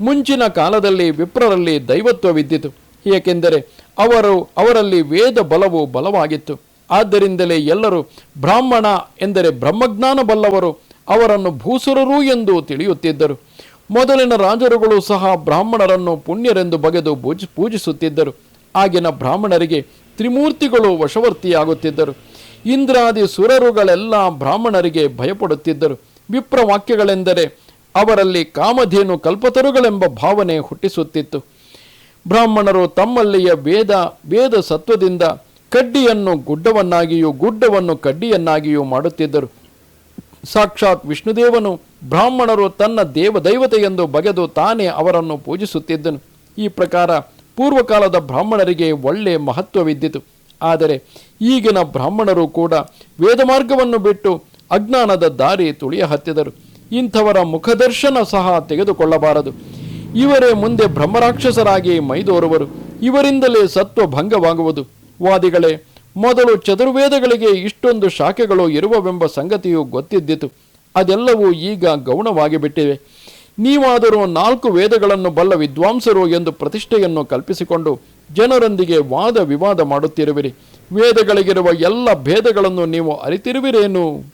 ಮುಂಚಿನ ಕಾಲದಲ್ಲಿ ವಿಪ್ರರಲ್ಲಿ ದೈವತ್ವವಿದ್ದಿತು. ಏಕೆಂದರೆ ಅವರು ಅವರಲ್ಲಿ ವೇದ ಬಲವು ಬಲವಾಗಿತ್ತು. ಆದ್ದರಿಂದಲೇ ಎಲ್ಲರೂ ಬ್ರಾಹ್ಮಣ ಎಂದರೆ ಬ್ರಹ್ಮಜ್ಞಾನ ಬಲ್ಲವರು ಅವರನ್ನು ಭೂಸುರರು ಎಂದು ತಿಳಿಯುತ್ತಿದ್ದರು. ಮೊದಲಿನ ರಾಜರುಗಳು ಸಹ ಬ್ರಾಹ್ಮಣರನ್ನು ಪುಣ್ಯರೆಂದು ಬಗೆದು ಪೂಜಿ ಪೂಜಿಸುತ್ತಿದ್ದರು. ಆಗಿನ ಬ್ರಾಹ್ಮಣರಿಗೆ ತ್ರಿಮೂರ್ತಿಗಳು ವಶವರ್ತಿಯಾಗುತ್ತಿದ್ದರು. ಇಂದ್ರಾದಿ ಸುರರುಗಳೆಲ್ಲ ಬ್ರಾಹ್ಮಣರಿಗೆ ಭಯಪಡುತ್ತಿದ್ದರು. ವಿಪ್ರವಾಕ್ಯಗಳೆಂದರೆ ಅವರಲ್ಲಿ ಕಾಮಧೇನು ಕಲ್ಪತರುಗಳೆಂಬ ಭಾವನೆ ಹುಟ್ಟಿಸುತ್ತಿತ್ತು. ಬ್ರಾಹ್ಮಣರು ತಮ್ಮಲ್ಲಿಯ ವೇದ ವೇದ ಸತ್ವದಿಂದ ಕಡ್ಡಿಯನ್ನು ಗುಡ್ಡವನ್ನಾಗಿಯೂ ಗುಡ್ಡವನ್ನು ಕಡ್ಡಿಯನ್ನಾಗಿಯೂ ಮಾಡುತ್ತಿದ್ದರು. ಸಾಕ್ಷಾತ್ ವಿಷ್ಣುದೇವನು ಬ್ರಾಹ್ಮಣರು ತನ್ನ ದೇವದೈವತೆ ಎಂದು ಬಗೆದು ತಾನೇ ಅವರನ್ನು ಪೂಜಿಸುತ್ತಿದ್ದನು. ಈ ಪ್ರಕಾರ ಪೂರ್ವಕಾಲದ ಬ್ರಾಹ್ಮಣರಿಗೆ ಒಳ್ಳೆಯ ಮಹತ್ವವಿದ್ದಿತು. ಆದರೆ ಈಗಿನ ಬ್ರಾಹ್ಮಣರು ಕೂಡ ವೇದ ಮಾರ್ಗವನ್ನು ಬಿಟ್ಟು ಅಜ್ಞಾನದ ದಾರಿ ತುಳಿಯ ಹತ್ತಿದರು. ಇಂಥವರ ಮುಖದರ್ಶನ ಸಹ ತೆಗೆದುಕೊಳ್ಳಬಾರದು. ಇವರೇ ಮುಂದೆ ಬ್ರಹ್ಮರಾಕ್ಷಸರಾಗಿ ಮೈದೋರುವರು. ಇವರಿಂದಲೇ ಸತ್ವ ಭಂಗವಾಗುವುದು ವಾದಿಗಳೇ, ಮೊದಲು ಚತುರ್ವೇದಗಳಿಗೆ ಇಷ್ಟೊಂದು ಶಾಖೆಗಳು ಇರುವವೆಂಬ ಸಂಗತಿಯು ಗೊತ್ತಿದ್ದಿತು. ಅದೆಲ್ಲವೂ ಈಗ ಗೌಣವಾಗಿ ಬಿಟ್ಟಿವೆ. ನೀವಾದರೂ ನಾಲ್ಕು ವೇದಗಳನ್ನು ಬಲ್ಲ ವಿದ್ವಾಂಸರು ಎಂದು ಪ್ರತಿಷ್ಠೆಯನ್ನು ಕಲ್ಪಿಸಿಕೊಂಡು ಜನರೊಂದಿಗೆ ವಾದ ವಿವಾದ ಮಾಡುತ್ತಿರುವಿರಿ. ವೇದಗಳಿಗಿರುವ ಎಲ್ಲ ಭೇದಗಳನ್ನು ನೀವು ಅರಿತಿರುವಿರೇನು?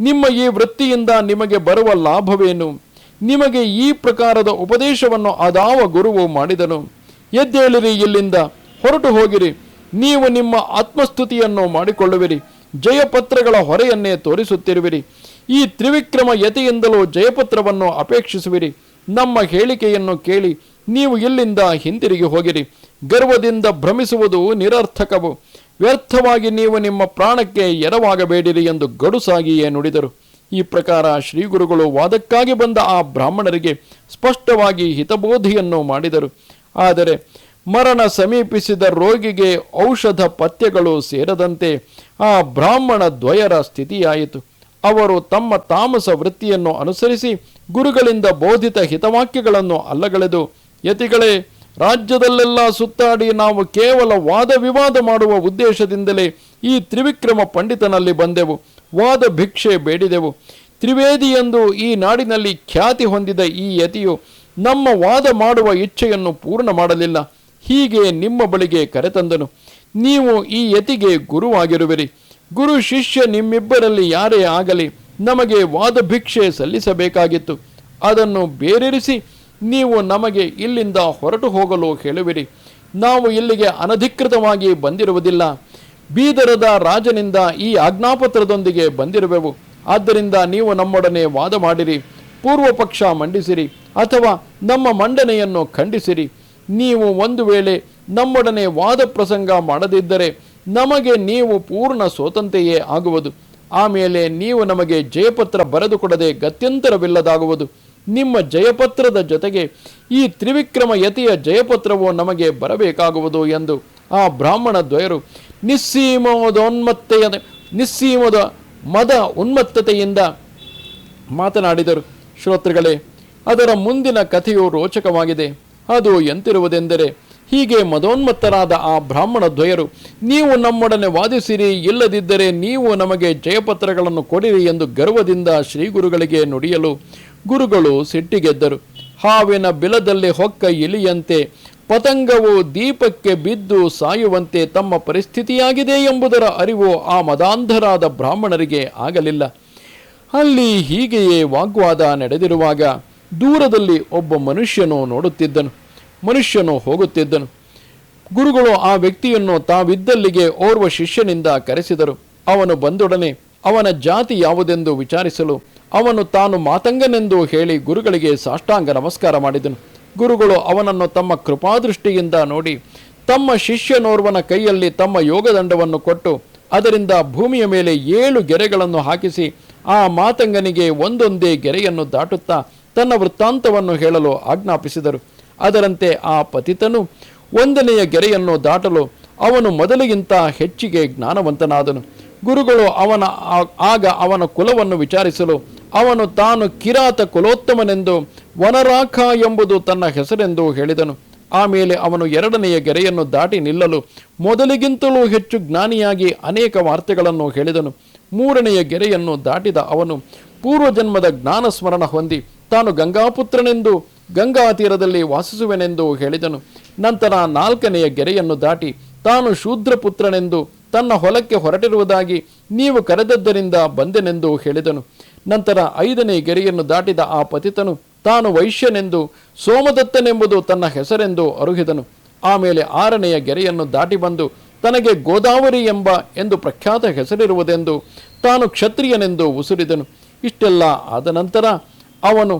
ನಿಮ್ಮ ಈ ವೃತ್ತಿಯಿಂದ ನಿಮಗೆ ಬರುವ ಲಾಭವೇನು? ನಿಮಗೆ ಈ ಪ್ರಕಾರದ ಉಪದೇಶವನ್ನು ಅದಾವ ಗುರುವು ಮಾಡಿದನು. ಎದ್ದೇಳಿರಿ ಇಲ್ಲಿಂದ, ಹೊರಟು ಹೋಗಿರಿ. ನೀವು ನಿಮ್ಮ ಆತ್ಮಸ್ತುತಿಯನ್ನು ಮಾಡಿಕೊಳ್ಳುವಿರಿ. ಜಯಪತ್ರಗಳ ಹೊರೆಯನ್ನೇ ತೋರಿಸುತ್ತಿರುವಿರಿ. ಈ ತ್ರಿವಿಕ್ರಮ ಯತೆಯಿಂದಲೂ ಜಯಪತ್ರವನ್ನು ಅಪೇಕ್ಷಿಸುವಿರಿ. ನಮ್ಮ ಹೇಳಿಕೆಯನ್ನು ಕೇಳಿ ನೀವು ಇಲ್ಲಿಂದ ಹಿಂತಿರುಗಿ ಹೋಗಿರಿ. ಗರ್ವದಿಂದ ಭ್ರಮಿಸುವುದು ನಿರರ್ಥಕವು. ವ್ಯರ್ಥವಾಗಿ ನೀವು ನಿಮ್ಮ ಪ್ರಾಣಕ್ಕೆ ಎರವಾಗಬೇಡಿರಿ ಎಂದು ಗಡುಸಾಗಿಯೇ ನುಡಿದರು. ಈ ಪ್ರಕಾರ ಶ್ರೀ ಗುರುಗಳು ವಾದಕ್ಕಾಗಿ ಬಂದ ಆ ಬ್ರಾಹ್ಮಣರಿಗೆ ಸ್ಪಷ್ಟವಾಗಿ ಹಿತಬೋಧಿಯನ್ನು ಮಾಡಿದರು. ಆದರೆ ಮರಣ ಸಮೀಪಿಸಿದ ರೋಗಿಗೆ ಔಷಧ ಪಥ್ಯಗಳು ಸೇರದಂತೆ ಆ ಬ್ರಾಹ್ಮಣ ದ್ವಯರ ಸ್ಥಿತಿಯಾಯಿತು. ಅವರು ತಮ್ಮ ತಾಮಸ ವೃತ್ತಿಯನ್ನು ಅನುಸರಿಸಿ ಗುರುಗಳಿಂದ ಬೋಧಿತ ಹಿತವಾಕ್ಯಗಳನ್ನು ಅಲ್ಲಗಳೆದು, ಯತಿಗಳೇ, ರಾಜ್ಯದಲ್ಲೆಲ್ಲ ಸುತ್ತಾಡಿ ನಾವು ಕೇವಲ ವಾದ ವಿವಾದ ಮಾಡುವ ಉದ್ದೇಶದಿಂದಲೇ ಈ ತ್ರಿವಿಕ್ರಮ ಪಂಡಿತನಲ್ಲಿ ಬಂದೆವು. ವಾದ ಭಿಕ್ಷೆ ಬೇಡಿದೆವು. ತ್ರಿವೇದಿ ಎಂದು ಈ ನಾಡಿನಲ್ಲಿ ಖ್ಯಾತಿ ಹೊಂದಿದ ಈ ಯತಿಯು ನಮ್ಮ ವಾದ ಮಾಡುವ ಇಚ್ಛೆಯನ್ನು ಪೂರ್ಣ ಮಾಡಲಿಲ್ಲ. ಹೀಗೆ ನಿಮ್ಮ ಬಳಿಗೆ ಕರೆತಂದನು. ನೀವು ಈ ಯತಿಗೆ ಗುರುವಾಗಿರುವಿರಿ. ಗುರು ಶಿಷ್ಯ ನಿಮ್ಮಿಬ್ಬರಲ್ಲಿ ಯಾರೇ ಆಗಲಿ ನಮಗೆ ವಾದ ಭಿಕ್ಷೆ ಸಲ್ಲಿಸಬೇಕಾಗಿತ್ತು. ಅದನ್ನು ಬೇರೆರಿಸಿ ನೀವು ನಮಗೆ ಇಲ್ಲಿಂದ ಹೊರಟು ಹೋಗಲು ಹೇಳುವಿರಿ. ನಾವು ಇಲ್ಲಿಗೆ ಅನಧಿಕೃತವಾಗಿ ಬಂದಿರುವುದಿಲ್ಲ. ಬೀದರದ ರಾಜನಿಂದ ಈ ಆಜ್ಞಾಪತ್ರದೊಂದಿಗೆ ಬಂದಿರುವೆವು. ಆದ್ದರಿಂದ ನೀವು ನಮ್ಮೊಡನೆ ವಾದ ಮಾಡಿರಿ. ಪೂರ್ವ ಪಕ್ಷ ಮಂಡಿಸಿರಿ ಅಥವಾ ನಮ್ಮ ಮಂಡನೆಯನ್ನು ಖಂಡಿಸಿರಿ. ನೀವು ಒಂದು ವೇಳೆ ನಮ್ಮೊಡನೆ ವಾದ ಪ್ರಸಂಗ ಮಾಡದಿದ್ದರೆ ನಮಗೆ ನೀವು ಪೂರ್ಣ ಸ್ವತಂತ್ರೆಯೇ ಆಗುವುದು. ಆಮೇಲೆ ನೀವು ನಮಗೆ ಜಯಪತ್ರ ಬರೆದುಕೊಡದೆ ಗತ್ಯಂತರವಿಲ್ಲದಾಗುವುದು. ನಿಮ್ಮ ಜಯಪತ್ರದ ಜೊತೆಗೆ ಈ ತ್ರಿವಿಕ್ರಮ ಯತಿಯ ಜಯಪತ್ರವು ನಮಗೆ ಬರಬೇಕಾಗುವುದು ಎಂದು ಆ ಬ್ರಾಹ್ಮಣ ದ್ವಯರು ನಿಸ್ಸೀಮದೋನ್ಮತ್ತೆಯ ನಿಸ್ಸೀಮದ ಮದ ಉನ್ಮತ್ತತೆಯಿಂದ ಮಾತನಾಡಿದರು. ಶ್ರೋತೃಗಳೇ, ಅದರ ಮುಂದಿನ ಕಥೆಯು ರೋಚಕವಾಗಿದೆ. ಅದು ಎಂತಿರುವುದೆಂದರೆ, ಹೀಗೆ ಮದೋನ್ಮತ್ತರಾದ ಆ ಬ್ರಾಹ್ಮಣ ದ್ವಯರು, ನೀವು ನಮ್ಮೊಡನೆ ವಾದಿಸಿರಿ, ಇಲ್ಲದಿದ್ದರೆ ನೀವು ನಮಗೆ ಜಯಪತ್ರಗಳನ್ನು ಕೊಡಿರಿ ಎಂದು ಗರ್ವದಿಂದ ಶ್ರೀಗುರುಗಳಿಗೆ ನುಡಿಯಲು ಗುರುಗಳು ಸಿಟ್ಟಿಗೆದ್ದರು. ಹಾವಿನ ಬಿಲದಲ್ಲಿ ಹೊಕ್ಕ ಇಲಿಯಂತೆ, ಪತಂಗವು ದೀಪಕ್ಕೆ ಬಿದ್ದು ಸಾಯುವಂತೆ ತಮ್ಮ ಪರಿಸ್ಥಿತಿಯಾಗಿದೆ ಎಂಬುದರ ಅರಿವು ಆ ಮದಾಂಧರಾದ ಬ್ರಾಹ್ಮಣರಿಗೆ ಆಗಲಿಲ್ಲ. ಅಲ್ಲಿ ಹೀಗೆಯೇ ವಾಗ್ವಾದ ನಡೆದಿರುವಾಗ ದೂರದಲ್ಲಿ ಒಬ್ಬ ಮನುಷ್ಯನು ನೋಡುತ್ತಿದ್ದನು. ಮನುಷ್ಯನು ಹೋಗುತ್ತಿದ್ದನು. ಗುರುಗಳು ಆ ವ್ಯಕ್ತಿಯನ್ನು ತಾವಿದ್ದಲ್ಲಿಗೆ ಓರ್ವ ಶಿಷ್ಯನಿಂದ ಕರೆಸಿದರು. ಅವನು ಬಂದೊಡನೆ, ಅವನ ಜಾತಿ ಯಾವುದೆಂದು ವಿಚಾರಿಸಲು, ಅವನು ತಾನು ಮಾತಂಗನೆಂದು ಹೇಳಿ ಗುರುಗಳಿಗೆ ಸಾಷ್ಟಾಂಗ ನಮಸ್ಕಾರ ಮಾಡಿದನು. ಗುರುಗಳು ಅವನನ್ನು ತಮ್ಮ ಕೃಪಾದೃಷ್ಟಿಯಿಂದ ನೋಡಿ, ತಮ್ಮ ಶಿಷ್ಯನೋರ್ವನ ಕೈಯಲ್ಲಿ ತಮ್ಮ ಯೋಗದಂಡವನ್ನು ಕೊಟ್ಟು, ಅದರಿಂದ ಭೂಮಿಯ ಮೇಲೆ ಏಳು ಗೆರೆಗಳನ್ನು ಹಾಕಿಸಿ, ಆ ಮಾತಂಗನಿಗೆ ಒಂದೊಂದೇ ಗೆರೆಯನ್ನು ದಾಟುತ್ತಾ ತನ್ನ ವೃತ್ತಾಂತವನ್ನು ಹೇಳಲು ಆಜ್ಞಾಪಿಸಿದರು. ಅದರಂತೆ ಆ ಪತಿತನು ಒಂದನೆಯ ಗೆರೆಯನ್ನು ದಾಟಲು ಅವನು ಮೊದಲಿಗಿಂತ ಹೆಚ್ಚಿಗೆ ಜ್ಞಾನವಂತನಾದನು. ಗುರುಗಳು ಅವನ ಆಗ ಅವನ ಕುಲವನ್ನು ವಿಚಾರಿಸಲು ಅವನು ತಾನು ಕಿರಾತ ಕುಲೋತ್ತಮನೆಂದು ವನರಾಖ ಎಂಬುದು ತನ್ನ ಹೆಸರೆಂದು ಹೇಳಿದನು. ಆಮೇಲೆ ಅವನು ಎರಡನೆಯ ಗೆರೆಯನ್ನು ದಾಟಿ ನಿಲ್ಲಲು ಮೊದಲಿಗಿಂತಲೂ ಹೆಚ್ಚು ಜ್ಞಾನಿಯಾಗಿ ಅನೇಕ ವಾರ್ತೆಗಳನ್ನು ಹೇಳಿದನು. ಮೂರನೆಯ ಗೆರೆಯನ್ನು ದಾಟಿದ ಅವನು ಪೂರ್ವಜನ್ಮದ ಜ್ಞಾನ ಸ್ಮರಣ ಹೊಂದಿ ತಾನು ಗಂಗಾಪುತ್ರನೆಂದು ಗಂಗಾ ತೀರದಲ್ಲಿ ವಾಸಿಸುವೆನೆಂದು ಹೇಳಿದನು. ನಂತರ ನಾಲ್ಕನೆಯ ಗೆರೆಯನ್ನು ದಾಟಿ ತಾನು ಶೂದ್ರಪುತ್ರನೆಂದು ತನ್ನ ಹೊಲಕ್ಕೆ ಹೊರಟಿರುವುದಾಗಿ ನೀವು ಕರೆದದ್ದರಿಂದ ಬಂದೆನೆಂದು ಹೇಳಿದನು. ನಂತರ ಐದನೇ ಗೆರೆಯನ್ನು ದಾಟಿದ ಆ ಪತಿತನು ತಾನು ವೈಶ್ಯನೆಂದು ಸೋಮದತ್ತನೆಂಬುದು ತನ್ನ ಹೆಸರೆಂದು ಅರುಹಿದನು. ಆಮೇಲೆ ಆರನೆಯ ಗೆರೆಯನ್ನು ದಾಟಿ ಬಂದು ತನಗೆ ಗೋದಾವರಿ ಎಂಬ ಎಂದು ಪ್ರಖ್ಯಾತ ಹೆಸರಿರುವುದೆಂದು ತಾನು ಕ್ಷತ್ರಿಯನೆಂದು ಉಸುರಿದನು. ಇಷ್ಟೆಲ್ಲ ಆದ ನಂತರ ಅವನು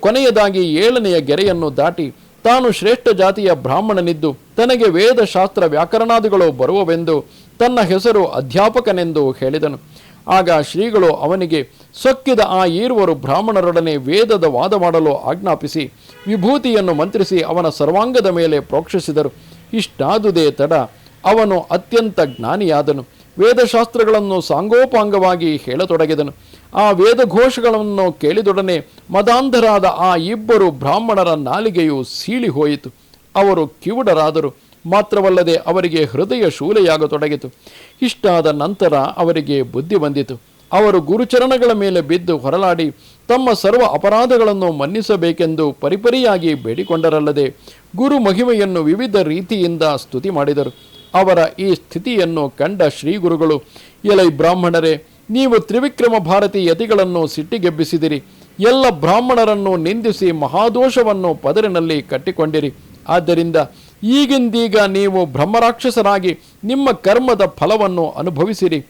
ಕೊನೆಯದಾಗಿ ಏಳನೆಯ ಗೆರೆಯನ್ನು ದಾಟಿ ತಾನು ಶ್ರೇಷ್ಠ ಜಾತಿಯ ಬ್ರಾಹ್ಮಣನಿದ್ದು ತನಗೆ ವೇದಶಾಸ್ತ್ರ ವ್ಯಾಕರಣಾದಿಗಳು ಬರುವವೆಂದು ತನ್ನ ಹೆಸರು ಅಧ್ಯಾಪಕನೆಂದು ಹೇಳಿದನು. ಆಗ ಶ್ರೀಗಳು ಅವನಿಗೆ ಸೊಕ್ಕಿದ ಆ ಈರುವರು ಬ್ರಾಹ್ಮಣರೊಡನೆ ವೇದದ ವಾದ ಮಾಡಲು ಆಜ್ಞಾಪಿಸಿ ವಿಭೂತಿಯನ್ನು ಮಂತ್ರಿಸಿ ಅವನ ಸರ್ವಾಂಗದ ಮೇಲೆ ಪ್ರೋಕ್ಷಿಸಿದರು. ಇಷ್ಟಾದುದೇ ತಡ, ಅವನು ಅತ್ಯಂತ ಜ್ಞಾನಿಯಾದನು. ವೇದಶಾಸ್ತ್ರಗಳನ್ನು ಸಾಂಗೋಪಾಂಗವಾಗಿ ಹೇಳತೊಡಗಿದನು. ಆ ವೇದಘೋಷಗಳನ್ನು ಕೇಳಿದೊಡನೆ ಮದಾಂಧರಾದ ಆ ಇಬ್ಬರು ಬ್ರಾಹ್ಮಣರ ನಾಲಿಗೆಯು ಸೀಳಿ ಹೋಯಿತು ಅವರು ಕಿವುಡರಾದರು. ಮಾತ್ರವಲ್ಲದೆ ಅವರಿಗೆ ಹೃದಯ ಶೂಲೆಯಾಗತೊಡಗಿತು. ಇಷ್ಟಾದ ನಂತರ ಅವರಿಗೆ ಬುದ್ಧಿ ಬಂದಿತು. ಅವರು ಗುರುಚರಣಗಳ ಮೇಲೆ ಬಿದ್ದು ಹೊರಲಾಡಿ ತಮ್ಮ ಸರ್ವ ಅಪರಾಧಗಳನ್ನು ಮನ್ನಿಸಬೇಕೆಂದು ಪರಿಪರಿಯಾಗಿ ಬೇಡಿಕೊಂಡರಲ್ಲದೆ ಗುರು ಮಹಿಮೆಯನ್ನು ವಿವಿಧ ರೀತಿಯಿಂದ ಸ್ತುತಿ ಮಾಡಿದರು. ಅವರ ಈ ಸ್ಥಿತಿಯನ್ನು ಕಂಡ ಶ್ರೀಗುರುಗಳು ಎಲೈ ಬ್ರಾಹ್ಮಣರೇ ನೀವು ತ್ರಿವಿಕ್ರಮ ಭಾರತಿ ಯತಿಗಳನ್ನು ಸಿಟ್ಟಿಗೆಬ್ಬಿಸಿದಿರಿ. ಎಲ್ಲ ಬ್ರಾಹ್ಮಣರನ್ನು ನಿಂದಿಸಿ ಮಹಾದೋಷವನ್ನು ಪದರಿನಲ್ಲಿ ಕಟ್ಟಿಕೊಂಡಿರಿ. ಆದ್ದರಿಂದ ಈಗಿಂದೀಗ ನೀವು ಬ್ರಹ್ಮರಾಕ್ಷಸರಾಗಿ ನಿಮ್ಮ ಕರ್ಮದ ಫಲವನ್ನು ಅನುಭವಿಸಿರಿ.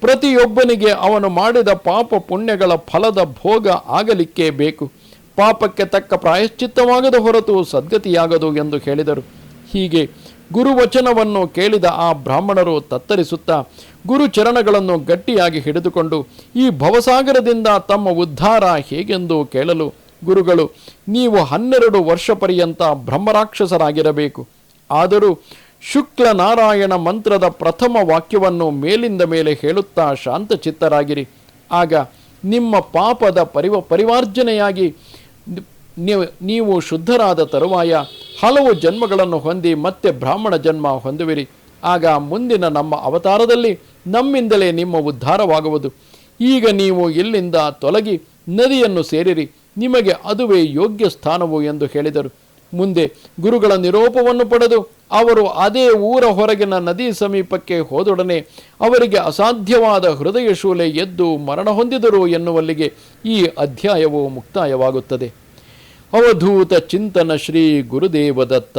ಪ್ರತಿಯೊಬ್ಬನಿಗೆ ಅವನು ಮಾಡಿದ ಪಾಪ ಪುಣ್ಯಗಳ ಫಲದ ಭೋಗ ಆಗಲಿಕ್ಕೇ ಬೇಕು. ಪಾಪಕ್ಕೆ ತಕ್ಕ ಪ್ರಾಯಶ್ಚಿತ್ತವಾಗದ ಹೊರತು ಸದ್ಗತಿಯಾಗದು ಎಂದು ಹೇಳಿದರು. ಹೀಗೆ ಗುರುವಚನವನ್ನು ಕೇಳಿದ ಆ ಬ್ರಾಹ್ಮಣರು ತತ್ತರಿಸುತ್ತಾ ಗುರುಚರಣಗಳನ್ನು ಗಟ್ಟಿಯಾಗಿ ಹಿಡಿದುಕೊಂಡು ಈ ಭವಸಾಗರದಿಂದ ತಮ್ಮ ಉದ್ಧಾರ ಹೇಗೆಂದು ಕೇಳಲು ಗುರುಗಳು, ನೀವು ಹನ್ನೆರಡು ವರ್ಷ ಪರ್ಯಂತ ಬ್ರಹ್ಮರಾಕ್ಷಸರಾಗಿರಬೇಕು. ಆದರೂ ಶುಕ್ಲ ನಾರಾಯಣ ಮಂತ್ರದ ಪ್ರಥಮ ವಾಕ್ಯವನ್ನು ಮೇಲಿಂದ ಮೇಲೆ ಹೇಳುತ್ತಾ ಶಾಂತಚಿತ್ತರಾಗಿರಿ. ಆಗ ನಿಮ್ಮ ಪಾಪದ ಪರಿವ, ಪರಿವಾರ್ಜನೆಯಾಗಿ ನೀವು ಶುದ್ಧರಾದ ತರುವಾಯ ಹಲವು ಜನ್ಮಗಳನ್ನು ಹೊಂದಿ ಮತ್ತೆ ಬ್ರಾಹ್ಮಣ ಜನ್ಮ ಹೊಂದುವಿರಿ. ಆಗ ಮುಂದಿನ ನಮ್ಮ ಅವತಾರದಲ್ಲಿ ನಮ್ಮಿಂದಲೇ ನಿಮ್ಮ ಉದ್ಧಾರವಾಗುವುದು. ಈಗ ನೀವು ಇಲ್ಲಿಂದ ತೊಲಗಿ ನದಿಯನ್ನು ಸೇರಿರಿ. ನಿಮಗೆ ಅದುವೇ ಯೋಗ್ಯ ಸ್ಥಾನವು ಎಂದು ಹೇಳಿದರು. ಮುಂದೆ ಗುರುಗಳ ನಿರೋಪವನ್ನು ಪಡೆದು ಅವರು ಅದೇ ಊರ ಹೊರಗಿನ ನದಿ ಸಮೀಪಕ್ಕೆ ಹೋದೊಡನೆ ಅವರಿಗೆ ಅಸಾಧ್ಯವಾದ ಹೃದಯ ಶೂಲೆ ಎದ್ದು ಮರಣ ಹೊಂದಿದರು ಎನ್ನುವಲ್ಲಿಗೆ ಈ ಅಧ್ಯಾಯವು ಮುಕ್ತಾಯವಾಗುತ್ತದೆ. ಅವಧೂತ ಚಿಂತನ ಶ್ರೀ ಗುರುದೇವದತ್ತ.